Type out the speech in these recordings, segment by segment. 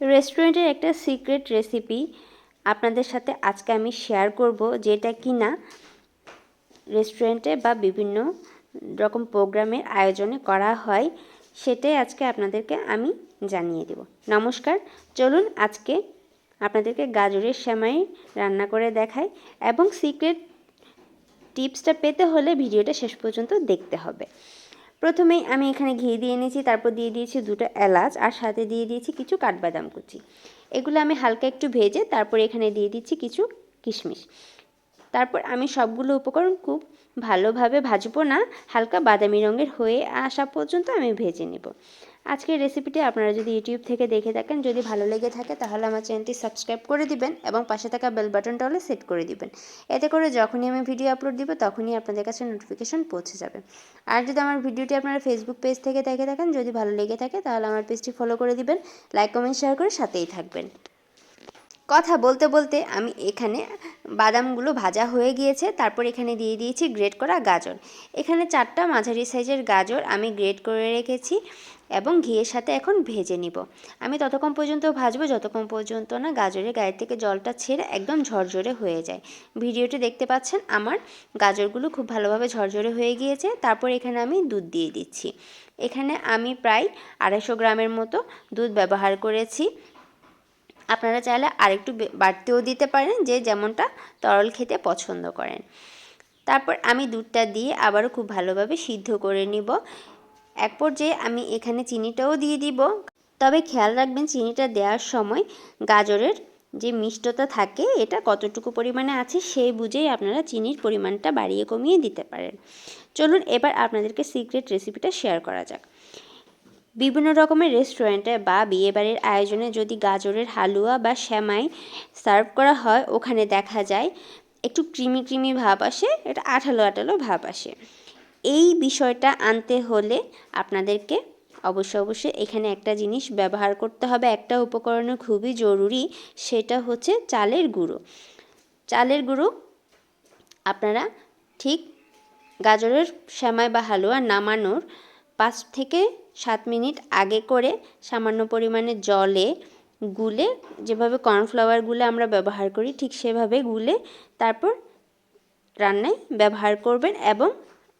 রেস্টুরেন্টের একটা secret recipe আপনাদের সাথে আজকে আমি শেয়ার করব, যেটা কি না রেস্টুরেন্টে বা বিভিন্ন রকম প্রোগ্রামের আয়োজনে করা হয়, সেটাই আজকে আপনাদেরকে আমি জানিয়ে দেব। নমস্কার, চলুন আজকে আপনাদেরকে গাজরের সেমাই রান্না করে দেখাই এবং সিক্রেট টিপসটা পেতে হলে ভিডিওটা শেষ পর্যন্ত দেখতে হবে। প্রথমেই আমি এখানে ঘি দিয়ে নিয়েছি, তারপর দিয়ে দিয়েছি দুটো এলাচ, আর সাথে দিয়ে দিয়েছি কিছু কাঠবাদাম কুচি। এগুলো আমি হালকা একটু ভেজে তারপর এখানে দিয়ে দিচ্ছি কিছু কিশমিশ। তারপর আমি সবগুলো উপকরণ খুব ভালোভাবে ভাজবো না, হালকা বাদামি রঙের হয়ে আসা পর্যন্ত আমি ভেজে নেব। আজকের রেসিপিটি আপনারা যদি ইউটিউব থেকে দেখে থাকেন, যদি ভালো লেগে থাকে তাহলে আমার চ্যানেলটি সাবস্ক্রাইব করে দিবেন এবং পাশে থাকা বেল বাটনটা হলে সেট করে দিবেন। এতে করে যখনই আমি ভিডিও আপলোড দিব, তখনই আপনাদের কাছে নোটিফিকেশন পৌঁছে যাবে। আর যদি আমার ভিডিওটি আপনারা ফেসবুক পেজ থেকে দেখে থাকেন, যদি ভালো লেগে থাকে তাহলে আমার পেজটি ফলো করে দিবেন লাইক কমেন্ট শেয়ার করে সাথেই থাকবেন। কথা বলতে বলতে আমি এখানে বাদামগুলো ভাজা হয়ে গিয়েছে, তারপর এখানে দিয়ে দিয়েছি গ্রেট করা গাজর। এখানে চারটা মাঝারি সাইজের গাজর আমি গ্রেট করে রেখেছি এবং ঘিয়ের সাথে এখন ভেজে নিব। আমি ততক্ষণ পর্যন্ত ভাজবো, যতক্ষণ পর্যন্ত না গাজরের গায়ে থেকে জলটা ছেড়ে একদম ঝরঝরে হয়ে যায়। ভিডিওটি দেখতে পাচ্ছেন, আমার গাজরগুলো খুব ভালোভাবে ঝরঝরে হয়ে গিয়েছে, তারপর এখানে আমি দুধ দিয়ে দিচ্ছি। এখানে আমি প্রায় আড়াইশো গ্রামের মতো দুধ ব্যবহার করেছি। আপনারা চাইলে আরেকটু বাড়তেও দিতে পারেন যে যেমনটা তরল খেতে পছন্দ করেন। তারপর আমি দুধটা দিয়ে আবারও খুব ভালোভাবে সিদ্ধ করে নিব। এক পর্যায়ে আমি এখানে চিনিটাও দিয়ে দিব। তবে খেয়াল রাখবেন চিনিটা দেওয়ার সময় গাজরের যে মিষ্টতা থাকে, এটা কতটুকু পরিমাণে আছে সেই বুঝেই আপনারা চিনির পরিমাণটা বাড়িয়ে কমিয়ে দিতে পারেন। চলুন এবার আপনাদেরকে সিক্রেট রেসিপিটা শেয়ার করা যাক। বিভিন্ন রকমের রেস্টুরেন্টে বা বিয়েবাড়ির আয়োজনে যদি গাজরের হালুয়া বা শ্যামাই সার্ভ করা হয়, ওখানে দেখা যায় একটু ক্রিমি ক্রিমি ভাব আসে এটা আঠালো আঠালো ভাব আসে। এই বিষয়টা আনতে হলে আপনাদেরকে অবশ্যই অবশ্যই এখানে একটা জিনিস ব্যবহার করতে হবে, একটা উপকরণের খুবই জরুরি, সেটা হচ্ছে চালের গুঁড়ো। চালের গুঁড়ো আপনারা ঠিক গাজরের শ্যামাই বা হালুয়া নামানোর পাঁচ থেকে সাত মিনিট আগে করে সামান্য পরিমাণে জলে গুলে, যেভাবে কর্নফ্লাওয়ার গুলে আমরা ব্যবহার করি, ঠিক সেভাবে গুলে তারপর রান্নায় ব্যবহার করবেন এবং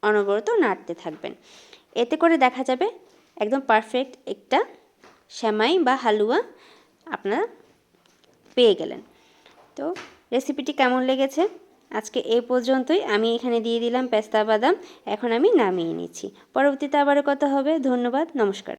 অনবরত নাড়তে থাকবেন। এতে করে দেখা যাবে একদম পারফেক্ট একটা শ্যামাই বা হালুয়া আপনারা পেয়ে গেলেন। তো রেসিপিটি কেমন লেগেছে? আজকে এই পর্যন্তই। আমি এখানে দিয়ে দিলাম পেস্তা বাদাম। এখন আমি নামিয়ে নিচ্ছি। পরবর্তীতে আবারও কথা হবে। ধন্যবাদ। নমস্কার।